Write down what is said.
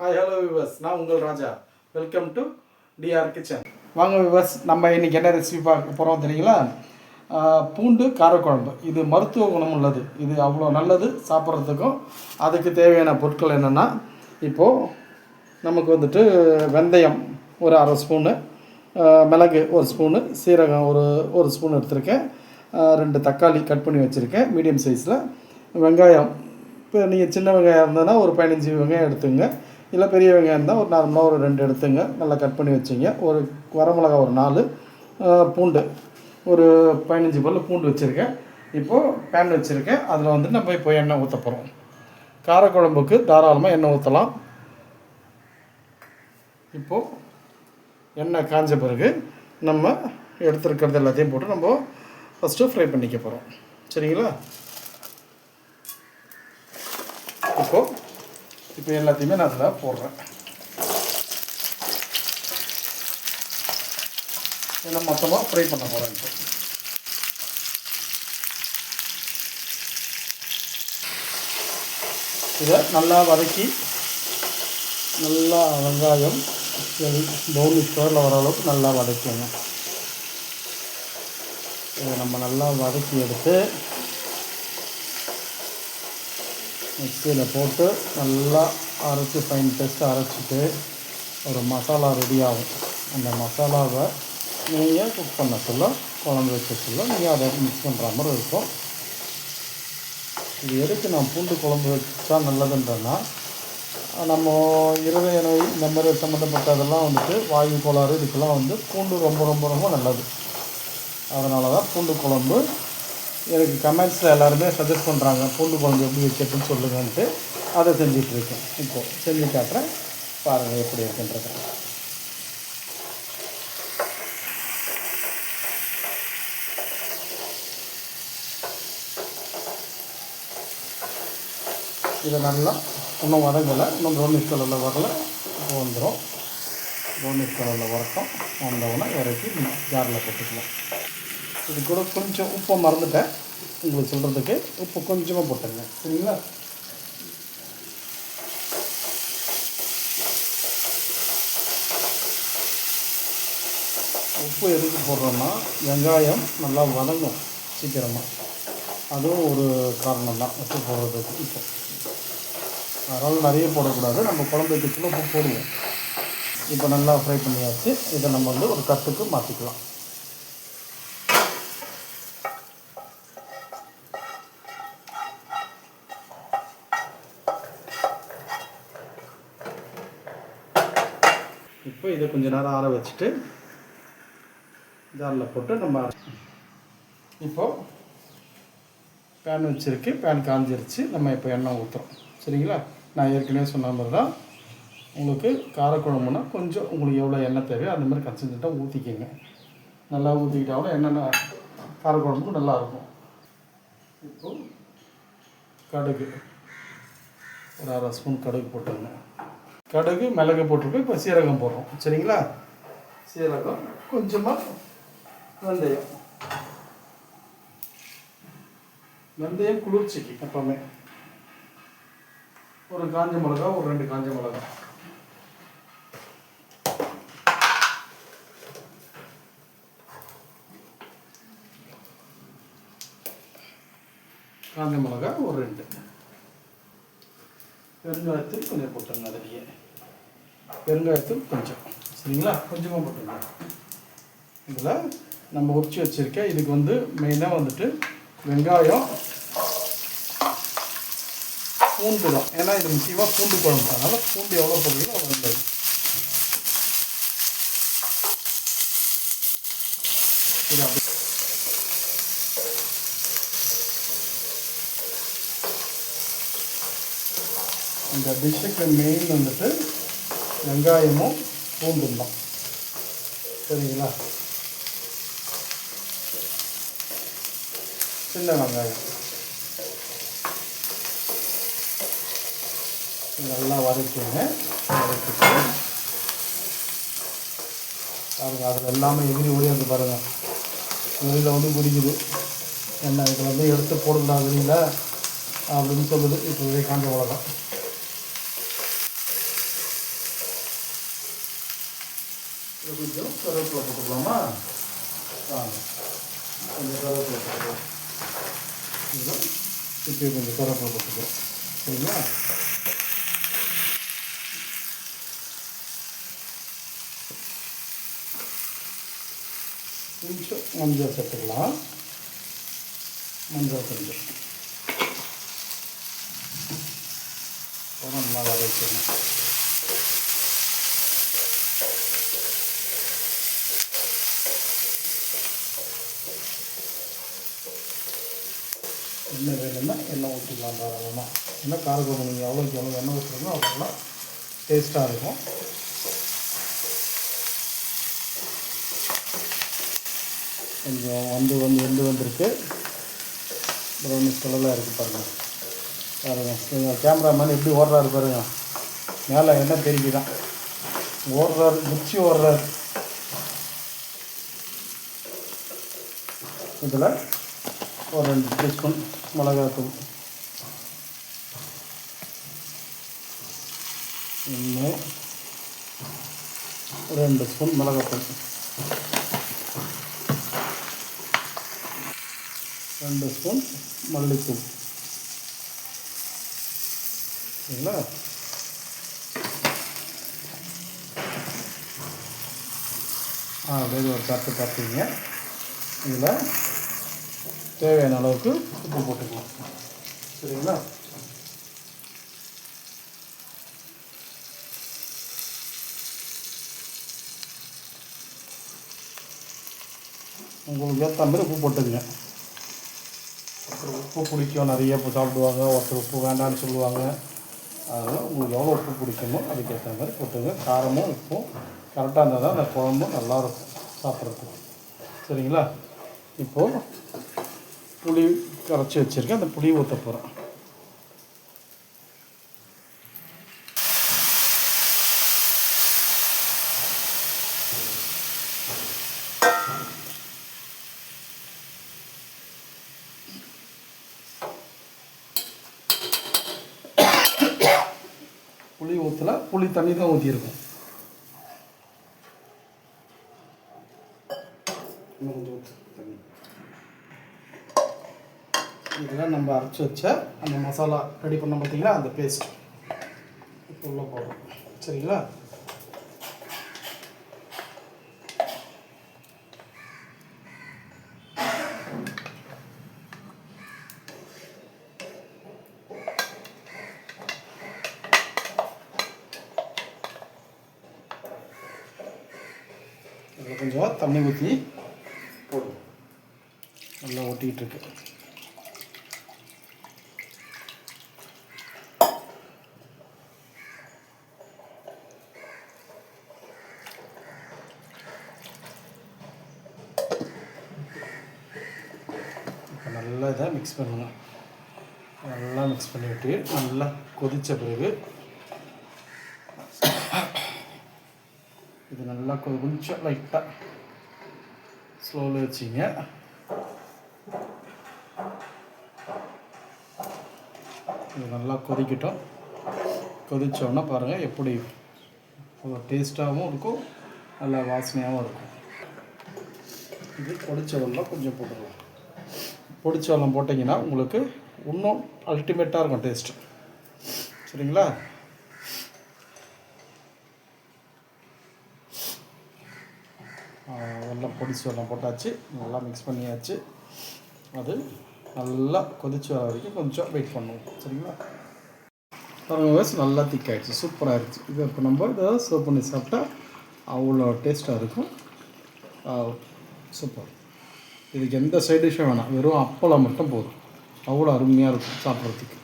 Hi hello viewers நான் உங்கள் Raja. Welcome to TR kitchen வாங்க விவர்ஸ் நம்ம இன்றைக்கி என்ன ரெசிபி பார்க்க போகிறோம் தெரியுங்களா? பூண்டு காரக்குழம்பு. இது மருத்துவ குணம் உள்ளது. இது அவ்வளோ நல்லது சாப்பிட்றதுக்கும். அதுக்கு தேவையான பொருட்கள் என்னென்னா இப்போது நமக்கு வந்துட்டு வெந்தயம் ஒரு அரை ஸ்பூனு மிளகு ஒரு ஸ்பூனு சீரகம் ஒரு ஒரு ஸ்பூன் எடுத்திருக்கேன். ரெண்டு தக்காளி கட் பண்ணி வச்சுருக்கேன் மீடியம் சைஸில் வெங்காயம் இப்போ நீங்கள் சின்ன வெங்காயம் இருந்ததுன்னா ஒரு பதினஞ்சு வெங்காயம் எடுத்துங்க இல்லை பெரிய வெங்காயம் இருந்தால் ஒரு நார்மலாக ஒரு ரெண்டு எடுத்துங்க. நல்லா கட் பண்ணி வச்சுங்க. ஒரு வரமிளகா ஒரு நாலு பூண்டு. ஒரு பதினஞ்சு பல்லு பூண்டு வச்சுருக்கேன். இப்போது பேன் வச்சுருக்கேன். அதில் வந்துட்டு நம்ம இப்போ எண்ணெய் ஊற்ற போகிறோம் காரக்குழம்புக்கு தாராளமாக எண்ணெய் ஊற்றலாம் இப்போது எண்ணெய் காஞ்ச பிறகு நம்ம எடுத்துருக்கிறது எல்லாத்தையும் போட்டு நம்ம ஃபஸ்ட்டு ஃப்ரை பண்ணிக்க போகிறோம் சரிங்களா? இப்போது இப்போ எல்லாத்தையுமே நான் அதில் போடுறேன். இதை மொத்தமாக ஃப்ரை பண்ண போகிறேன் இப்போ. இதை நல்லா வதக்கி நல்லா வெங்காயம் பவுனிஷ் கலரில் வர அளவுக்கு நல்லா வதக்கிங்க இதை நம்ம நல்லா வதக்கி எடுத்து மிக்சியில் போட்டு நல்லா அரைச்சி ஃபைன் பேஸ்ட்டு அரைச்சிட்டு ஒரு மசாலா ரெடி ஆகும். அந்த மசாலாவை நீங்கள் குக் பண்ண சொல்ல குழம்பு வைக்க சொல்ல நீங்கள் அதை மிக்ஸ் பண்ணுற மாதிரி இருக்கும். இது எதுக்கு நான் பூண்டு குழம்பு வச்சா நல்லதுன்றேன்னா நம்ம இருதய நோய் இந்த மாதிரி சம்மந்தப்பட்டதெல்லாம் வந்துட்டு வாயு கோளாறு இதுக்கெல்லாம் வந்து பூண்டு ரொம்ப ரொம்ப ரொம்ப நல்லது. அதனால தான் பூண்டு குழம்பு எனக்கு கமெண்ட்ஸில் எல்லாருமே சஜஸ்ட் பண்ணுறாங்க பூண்டு குழம்பு எப்படி வைக்கிறதுன்னு சொல்லுங்கன்ட்டு. அதை செஞ்சுட்டு இப்போது செஞ்சு காட்டுறேன். பாருங்கள் எப்படி இருக்குன்றது. இதை நல்லா இன்னும் வதங்கலை. இன்னும் ப்ரௌனிஷ் கலரில் வரல இப்போ வந்துடும் ப்ரௌனிஷ் கலரில் வரட்டும் வந்தவுடனே இறக்கி ஜாரில் போட்டுக்கலாம். இது கூட கொஞ்சம் உப்பை மறந்துட்டேன். உங்களுக்கு சொல்கிறதுக்கு உப்பு கொஞ்சமாக போட்டுங்க சரிங்களா? உப்பு எதுக்கு போடுறோன்னா வெங்காயம் நல்லா வதங்கும் சீக்கிரமாக அதுவும் ஒரு காரணம் தான் உப்பு போடுறதுக்கு. இப்போ அதனால் நிறைய போடக்கூடாது. நம்ம குழம்பு உப்பு போடுவோம். இப்போ நல்லா ஃப்ரை பண்ணியாச்சு. இதை நம்ம வந்து ஒரு கட்டுக்கு மாற்றிக்கலாம் இப்போ இதை கொஞ்ச நேரம் ஆற வச்சுட்டு ஜாரில் போட்டு நம்ம இப்போது இப்போ பேன் வச்சுருக்கு பேன் காஞ்சிருச்சு. நம்ம இப்போ எண்ணெய் ஊற்றுறோம் சரிங்களா? நான் ஏற்கனவே சொன்ன மாதிரி தான் உங்களுக்கு காரக்குழம்புனா கொஞ்சம் உங்களுக்கு எவ்வளோ எண்ணெய் தேவையோ அந்த மாதிரி கன்சன்ட்ரேட்டாக ஊற்றிக்கோங்க நல்லா ஊற்றிக்கிட்டாலும் என்னென்ன காரக்குழம்புக்கு நல்லாயிருக்கும் இப்போ கடுகு. ஒரு அரை ஸ்பூன் கடுகு போட்டுங்க கடுகு மிளகு போட்டிருக்கோம் இப்போ சீரகம் போடுறோம். சரிங்களா? சீரகம் கொஞ்சமாக வெந்தயம். வெந்தயம் குளிர்ச்சிக்கு எப்பவுமே ஒரு காஞ்ச மிளகா ஒரு ரெண்டு காஞ்ச மிளகா. காஞ்ச மிளகா ஒரு ரெண்டு. பெருங்காயத்தூள் கொஞ்சம் போட்டுருங்க அதிலேயே. பெருங்காயத்தூள் கொஞ்சம். சரிங்களா? கொஞ்சமாக போட்டுருங்க. இதில் நம்ம உரிச்சு வச்சுருக்கேன் இதுக்கு வந்து மெயினாக வந்துட்டு வெங்காயம் பூண்டு தான். ஏன்னா இது முக்கியமாக பூண்டு குழம்பு. அதனால் பூண்டு எவ்வளோ போடுறீங்களோ அவ்வளோ நல்லது இது அப்படி இந்த டிஷ்ஷுக்கு மெயின் வந்துட்டு வெங்காயமும் பூண்டும் தான் சரிங்களா? சின்ன வெங்காயம். நல்லா வதக்கிங்க. வதக்கிட்டு பாருங்கள் அதில் எல்லாமே எகிரி ஓடியாந்து பாருங்கள் வெளியில் வந்து குடிக்குது என்ன இதில் வந்து எடுத்து போடுங்களா வெளியில் அப்படின்னு சொல்லுது. இப்போ காஞ்ச உலகம் இது கொஞ்சம் கருவேப்பிலை போட்டுக்கலாமா வாங்க கொஞ்சம் கருவேப்பிலை போட்டுக்கலாம் இதில் இப்போ கொஞ்சம் கருவேப்பிலை போட்டுக்கலாம் சரிங்களா கொஞ்சம் மஞ்சள் சேர்த்துக்கலாம் மஞ்சள் என்ன எண்ணெய் வேணும்னா எண்ணெய் ஊற்றிக்கலாம் தாராளமாக ஏன்னா காரக்குழம்பு நீங்கள் எவ்வளோக்கு எவ்வளோ எண்ணெய் ஊற்றுறீங்களோ அவ்வளோ டேஸ்ட்டாக இருக்கும். கொஞ்சம் வந்து வந்து வந்து வந்திருக்கு. ப்ரௌனிஷ் கலரில் இருக்குது பாருங்கள் பாருங்கள் கேமரா கேமராமேன் எப்படி ஓடுறாரு பாருங்க. மேலே என்ன தெரிக்குதான் ஓடுறாரு குச்சி ஓடுறாரு. இதில் ஒரு ரெண்டு டீஸ்பூன் மிளகாத்தூள். ஒன்று ரெண்டு ஸ்பூன் மிளகாத்தூள். ரெண்டு ஸ்பூன் மல்லித்தூள். சரிங்களா? ஆ அப்படியே ஒரு தட்டு பார்த்தீங்க இதில் தேவையான அளவுக்கு உப்பு போட்டுக்கலாம். சரிங்களா? உங்களுக்கு ஏற்ற மாதிரி உப்பு போட்டுங்க ஒருத்தர் உப்பு பிடிக்கும் நிறைய உப்பு சாப்பிடுவாங்க. ஒருத்தர் உப்பு வேண்டாம்னு சொல்லுவாங்க. அதனால் உங்களுக்கு எவ்வளோ உப்பு பிடிக்குமோ அதுக்கேற்ற மாதிரி போட்டுங்க காரமும் உப்பும் கரெக்டாக இருந்தால் தான் அந்த குழம்பும் நல்லாயிருக்கும் சாப்பிட்றதுக்கு. சரிங்களா? இப்போது புளி கரைச்சி வச்சுருக்கேன். அந்த புளி ஊற்ற போகிறேன் புளி ஊற்றல புளி தண்ணி தான் ஊற்றிருக்கோம் இன்னும் கொஞ்சம் ஊத்து தண்ணி இதெல்லாம் நம்ம அரைச்சி வச்ச அந்த மசாலா ரெடி பண்ண பார்த்தீங்களா? அந்த பேஸ்ட் இப்போ உள்ள போடுறோம். சரிங்களா? கொஞ்சம் தண்ணி ஊற்றி போடுவோம் நல்லா ஒட்டிக்கிட்டு இருக்கு இப்போ நல்லா இதை மிக்ஸ் பண்ணணும். நல்லா மிக்ஸ் பண்ணிவிட்டு நல்லா கொதித்த பிறகு இது நல்லா கொ- கொஞ்சம் லைட்டாக ஸ்லோவில் வச்சிங்க. இது நல்லா கொதிக்கட்டும். கொதித்தோன்னா பாருங்கள் எப்படி டேஸ்ட்டாகவும் இருக்கும் நல்லா வாசனையாகவும் இருக்கும். இது கொடிச்ச வெல்லம் கொஞ்சம் போட்டுக்கலாம். பொடிச்சு வெள்ளம் போட்டிங்கன்னா உங்களுக்கு இன்னும் அல்டிமேட்டாக இருக்கும் டேஸ்ட்டு சரிங்களா? வெள்ளம் பொடிச்சு வெள்ளம் போட்டாச்சு. நல்லா மிக்ஸ் பண்ணியாச்சு. அது நல்லா கொதிச்சு வர வரைக்கும் கொஞ்சம் வெயிட் பண்ணுவோம். சரிங்களா? பாருங்க வயசு நல்லா திக்காயிடுச்சு சூப்பராக இருந்துச்சு இது இப்போ நம்ம இதை சர்வ் பண்ணி சாப்பிட்டா அவ்வளோ டேஸ்ட்டாக இருக்கும். சூப்பர் இதுக்கு எந்த சைட் டிஷ்ஷும் வேணாம். வெறும் அப்பளம் மட்டும் போதும். அவ்வளோ அருமையாக இருக்கும் சாப்பிட்றதுக்கு.